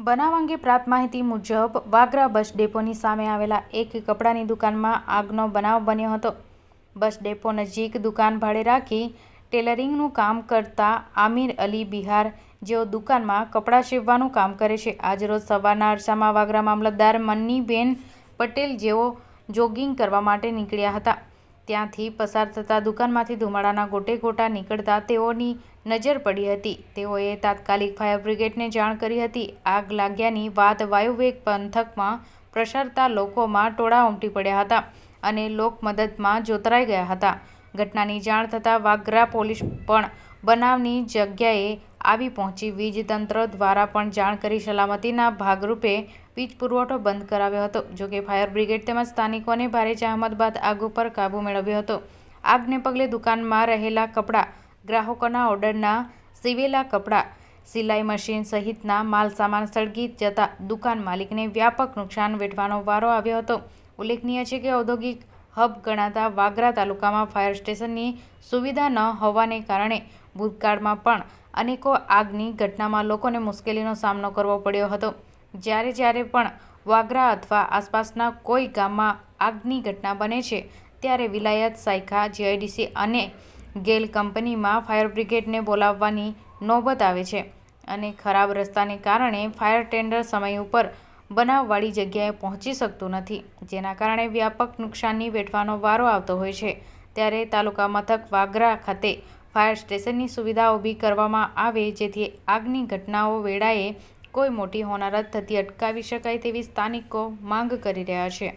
બનાવ અંગે પ્રાપ્ત માહિતી મુજબ, વાગરા બસ ડેપોની સામે આવેલા એક કપડાની દુકાનમાં આગનો બનાવ બન્યો હતો. બસ ડેપો નજીક દુકાન ભાડે રાખી ટેલરિંગનું કામ કરતા આમિર અલી બિહાર, જેઓ દુકાનમાં કપડાં સીવવાનું કામ કરે છે. આજરોજ સવારના અરસામાં વાગરા મામલતદાર મન્નીબેન પટેલ જેઓ જોગિંગ કરવા માટે નીકળ્યા હતા. ત્યાંથી પસાર થતા દુકાનમાંથી ધુમાડાના ગોટે ગોટા નીકળતા તેઓની નજર પડી હતી. તેઓએ તાત્કાલિક ફાયર બ્રિગેડને જાણ કરી હતી. આગ લાગ્યાની વાત વાયુવેગ પંથકમાં પ્રસરતા લોકોમાં ટોળા ઉમટી પડ્યા હતા અને લોકમદદમાં જોતરાઈ ગયા હતા. ઘટનાની જાણ થતાં વાગરા પોલીસ પણ બનાવની જગ્યાએ આવી પહોંચી વીજ તંત્ર દ્વારા પણ જાણ કરી સલામતીના ભાગરૂપે વીજ પુરવઠો બંધ કરાવ્યો હતો. જોકે ફાયર બ્રિગેડ તેમજ સ્થાનિકોને ભારે જહેમત બાદ આગ ઉપર કાબૂ મેળવ્યો હતો. આગને પગલે દુકાનમાં રહેલા કપડાં, ગ્રાહકોના ઓર્ડરના સીવેલા કપડાં, સિલાઈ મશીન સહિતના માલસામાન સળગી જતા દુકાન માલિકને વ્યાપક નુકસાન વેઠવાનો વારો આવ્યો હતો. ઉલ્લેખનીય છે કે ઔદ્યોગિક હબ ગણાતા વાગરા તાલુકામાં ફાયર સ્ટેશનની સુવિધા ન હોવાને કારણે ભૂતકાળમાં પણ અનેકો આગની ઘટનામાં લોકોને મુશ્કેલીનો સામનો કરવો પડ્યો હતો. જ્યારે જ્યારે પણ વાગરા અથવા આસપાસના કોઈ ગામમાં આગની ઘટના બને છે, ત્યારે વિલાયત સાયખા, જીઆઈડીસી અને ગેલ કંપનીમાં ફાયર બ્રિગેડને બોલાવવાની નોબત આવે છે અને ખરાબ રસ્તાને કારણે ફાયર ટેન્ડર સમય ઉપર બનાવવાળી જગ્યાએ પહોંચી શકતું નથી, જેના કારણે વ્યાપક નુકસાનની વેઠવાનો વારો આવતો હોય છે. ત્યારે તાલુકા મથક વાગરા ખાતે ફાયર સ્ટેશનની સુવિધા ઊભી કરવામાં આવે, જેથી આગની ઘટનાઓ વેળાએ કોઈ મોટી હોનારત થતી અટકાવી શકાય તેવી સ્થાનિકો માંગ કરી રહ્યા છે.